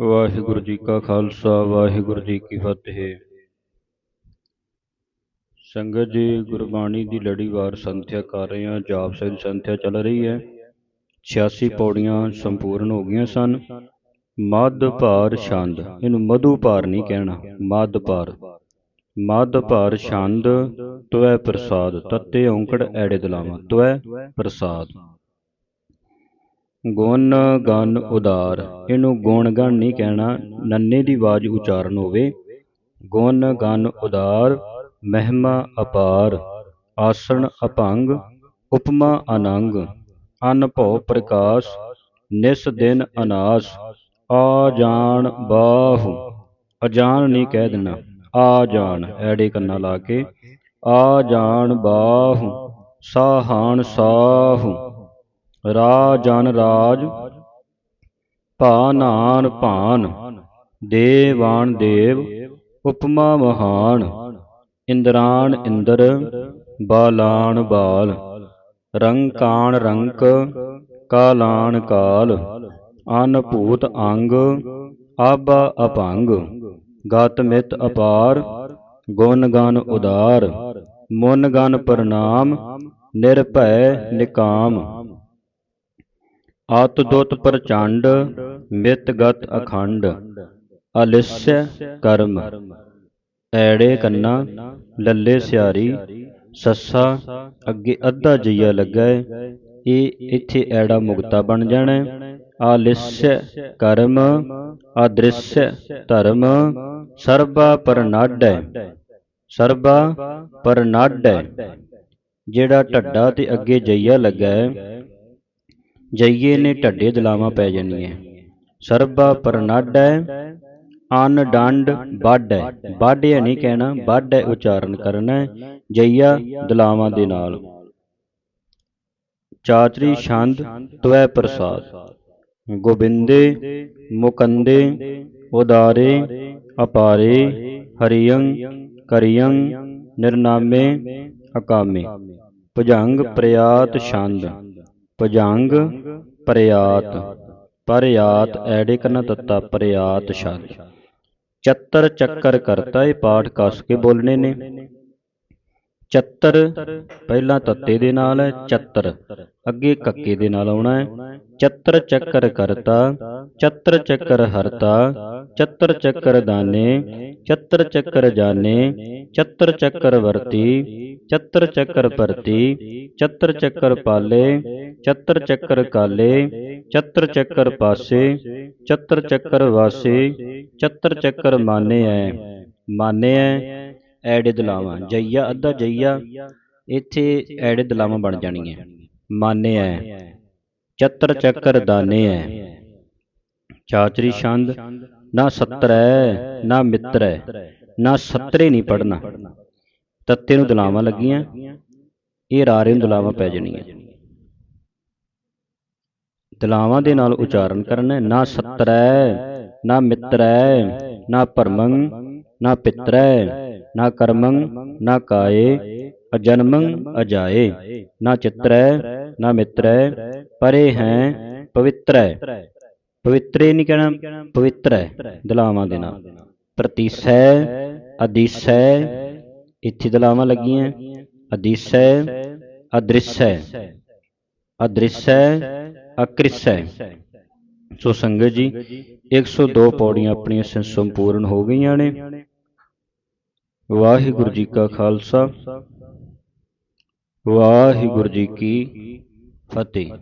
ਵਾਹਿਗੁਰੂ ਜੀ ਕਾ ਖਾਲਸਾ, ਵਾਹਿਗੁਰੂ ਜੀ ਕੀ ਫਤਿਹ। ਸੰਗਤ ਜੀ, ਗੁਰਬਾਣੀ ਦੀ ਲੜੀਵਾਰ ਸੰਥਿਆ ਕਰ ਰਹੇ ਹਾਂ। ਜਾਪ ਸਾਹਿਬ ਸੰਥਿਆ ਚੱਲ ਰਹੀ ਹੈ। 86 ਪੌੜੀਆਂ ਸੰਪੂਰਨ ਹੋ ਗਈਆਂ ਸਨ। ਮੱਧ ਭਾਰ ਛੰਦ। ਇਹਨੂੰ ਮਧੂ ਭਾਰ ਨਹੀਂ ਕਹਿਣਾ। ਮੱਧ ਭਾਰ। ਮੱਧ ਭਾਰ ਛੰਦ, ਤਵੈ ਪ੍ਰਸਾਦ। ਤੱਤੇ ਔਂਕੜ ਐੜੇ ਦਲਾਵਾਂ। ਤਵੈ ਪ੍ਰਸਾਦ। ਗੁਣ ਗਨ ਉਦਾਰ। ਇਹਨੂੰ ਗੁਣ ਗਣ ਨਹੀਂ ਕਹਿਣਾ, ਨੰਨੇ ਦੀ ਆਵਾਜ਼ ਉਚਾਰਨ ਹੋਵੇ। ਗੁਣ ਗਨ ਉਦਾਰ, ਮਹਿਮਾ ਅਪਾਰ, ਆਸਣ ਅਭੰਗ ਉਪਮਾ ਅਨੰਗ, ਅਨ ਪ੍ਰਕਾਸ਼, ਨਿਸ ਦਿਨ ਅਨਾਸ, ਆ ਜਾਣ ਬਾਹੂ। ਅਜਾਨ ਨਹੀਂ ਕਹਿ ਦੇਣਾ, ਆ ਜਾਣ, ਐੜੇ ਕੰਨਾ ਲਾ ਕੇ। ਆ ਜਾਣ ਬਾਹੂ ਸਾਹਾਨ ਸਾਹੂ। ਰਾਜਨ ਰਾਜ ਭਾਨਾਨ ਭਾਨ ਦੇਵਾਨ ਦੇਵ, ਉਪਮਾ ਮਹਾਨ, ਇੰਦਰਾਨ ਇੰਦਰ, ਬਾਲਾਨ ਬਾਲ ਰੰਕਾਨ ਰੰਕ, ਕਾਲਾਨ ਕਾਲ, ਅਨਭੂਤ ਅੰਗ ਆਬਾ ਅਪੰਗ ਗਤ ਮਿਤ ਅਪਾਰ ਗੁਣ ਗਨ ਉਦਾਰ ਮੁਨ ਗਨ ਪ੍ਰਣਾਮ, ਨਿਰਭੈ ਨਿਕਾਮ। ਆਤ ਦੁਤ ਪ੍ਰਚੰਡ, ਮਿਤ ਗਤ ਅਖੰਡ, ਅਲਿਸਯ ਕਰਮ। ਐੜੇ ਕੰਨਾ, ਲੱਲੇ ਸਿਆਰੀ, ਸੱਸਾ, ਅੱਗੇ ਅੱਧਾ ਜਈਆ ਲੱਗਾ, ਇਹ ਇੱਥੇ ਐੜਾ ਮੁਕਤਾ ਬਣ ਜਾਣਾ। ਆਲਿਸਯ ਕਰਮ, ਆਦ੍ਰਿਸ਼ਯ ਧਰਮ, ਸਰਬਾ ਪਰਨਾਡੈ ਸਰਬਾ ਪਰਨਾਡੈ। ਜਿਹੜਾ ਢੱਡਾ ਤੇ ਅੱਗੇ ਜਈਆ ਲੱਗਾ ਜਈਏ ਨੇ ਢੱਡੇ ਦਲਾਵਾਂ ਪੈ ਜਾਣੀਆਂ ਸਰਬਾ ਪਰਨਾਡੈ ਅਨ ਡੰਡ ਬਾਢੈ। ਬਾਢਿਆ ਨਹੀਂ ਕਹਿਣਾ, ਬਾਢੈ ਉਚਾਰਨ ਕਰਨਾ, ਜਈਆ ਦਲਾਵਾਂ ਦੇ ਨਾਲ। ਚਾਤਰੀ ਛੰਦ ਤਵੈ ਪ੍ਰਸਾਦ। ਗੋਬਿੰਦੇ, ਮੁਕੰਦੇ, ਉਦਾਰੇ, ਅਪਾਰੇ ਹਰੀਯੰ ਕਰਿਯੰ ਨਿਰਨਾਮੇ, ਅਕਾਮੇ। ਭੁਜੰਗ ਪ੍ਰਯਾਤ ਛੰਦ। ਭੁਜੰਗ ਪ੍ਰਿਆਤ, ਪਰਿਆਤ ਐੜੇ ਕਰਨਾ ਤੱਤਾ ਪ੍ਰਿਆਤ ਛੰਦ ਚੱਤਰ ਚੱਕਰ ਕਰਤਾ ਇਹ ਪਾਠ ਕੱਸ ਕੇ ਬੋਲਣੇ ਨੇ। ਚੱਤਰ ਪਹਿਲਾਂ ਤੱਤੇ ਦੇ ਨਾਲ ਹੈ, ਚੱਤਰ। ਅੱਗੇ ਕੱਕੇ ਦੇ ਨਾਲ ਆਉਣਾ ਹੈ ਚਤਰ ਚੱਕਰ ਕਰਤਾ ਚਤਰ ਚੱਕਰ ਹਰਤਾ ਚੱਤਰ ਚੱਕਰ ਦਾਨੇ ਚੱਤਰ ਚੱਕਰ ਜਾਣੇ ਚੱਤਰ ਚੱਕਰ ਵਰਤੀ ਚੱਤਰ ਚੱਕਰ ਪਰਤੀ ਚੱਤਰ ਚੱਕਰ ਪਾਲੇ ਚਤਰ ਚੱਕਰ ਕਾਲੇ ਚਤਰ ਚੱਕਰ ਪਾਸੇ ਚਤਰ ਚੱਕਰ ਵਾਸੇ ਚਤਰ ਚੱਕਰ ਮਾਨੇ ਐ ਮਾਨੇ ਐ ਐੜੇ ਦਲਾਵਾਂ ਜਈਆ ਅੱਧਾ ਜਈਆ ਇੱਥੇ ਐੜੇ ਦਲਾਵਾਂ ਬਣ ਜਾਣੀਆਂ ਮਾਨੇ ਐ। ਚੱਤਰ ਚੱਕਰ ਦਾਨੇ ਐ। ਚਾਚਰੀ ਛੰਦ ਨਾ ਸੱਤਰੈ ਨਾ ਮਿੱਤਰੈ। ਨਾ ਸੱਤਰੇ ਨਹੀਂ ਪੜਨਾ ਤੱਤੇ ਨੂੰ ਦਲਾਵਾਂ ਲੱਗੀਆਂ। ਇਹ ਰਾਰੇ ਨੂੰ ਦਲਾਵਾਂ ਪੈ ਜਾਣੀਆਂ। ਦਲਾਵਾਂ ਦੇ ਨਾਲ ਉਚਾਰਨ ਕਰਨਾ। ਨਾ ਸੱਤਰੈ ਨਾ ਮਿੱਤਰੈ ਨਾ ਪਰਮੰ ਨਾ ਪਿਤਰੈ ਨਾ ਕਰਮੰ ਨਾ ਕਾਏ ਅਜਨਮੰ ਅਜਾਏ, ਨਾ ਚਿਤਰੈ, ਨਾ ਮਿਤਰੈ, ਪਰੇ ਹੈ, ਪਵਿੱਤਰੈ। ਪਵਿੱਤਰੇ ਨਹੀਂ ਕਹਿਣਾ, ਪਵਿੱਤਰ, ਦਲਾਵਾਂ ਦੇ ਨਾਲ। ਪ੍ਰਤੀਸੈ, ਅਦੀਸੈ, ਇੱਥੇ ਦਲਾਵਾਂ ਲੱਗੀਆਂ। ਅਦੀਸੈ, ਅਦ੍ਰਿਸ਼ੈ। ਅਦ੍ਰਿਸ਼ੈ, ਅਕ੍ਰਿਸ਼ੈ। ਸੋ ਸੰਗਤ ਜੀ 102 ਪੌੜੀਆਂ ਆਪਣੀਆਂ ਸੰਪੂਰਨ ਹੋ ਗਈਆਂ ਨੇ। ਵਾਹਿਗੁਰੂ ਜੀ ਕਾ ਖਾਲਸਾ। ਵਾਹਿਗੁਰੂ ਜੀ ਕੀ ਫਤਿਹ।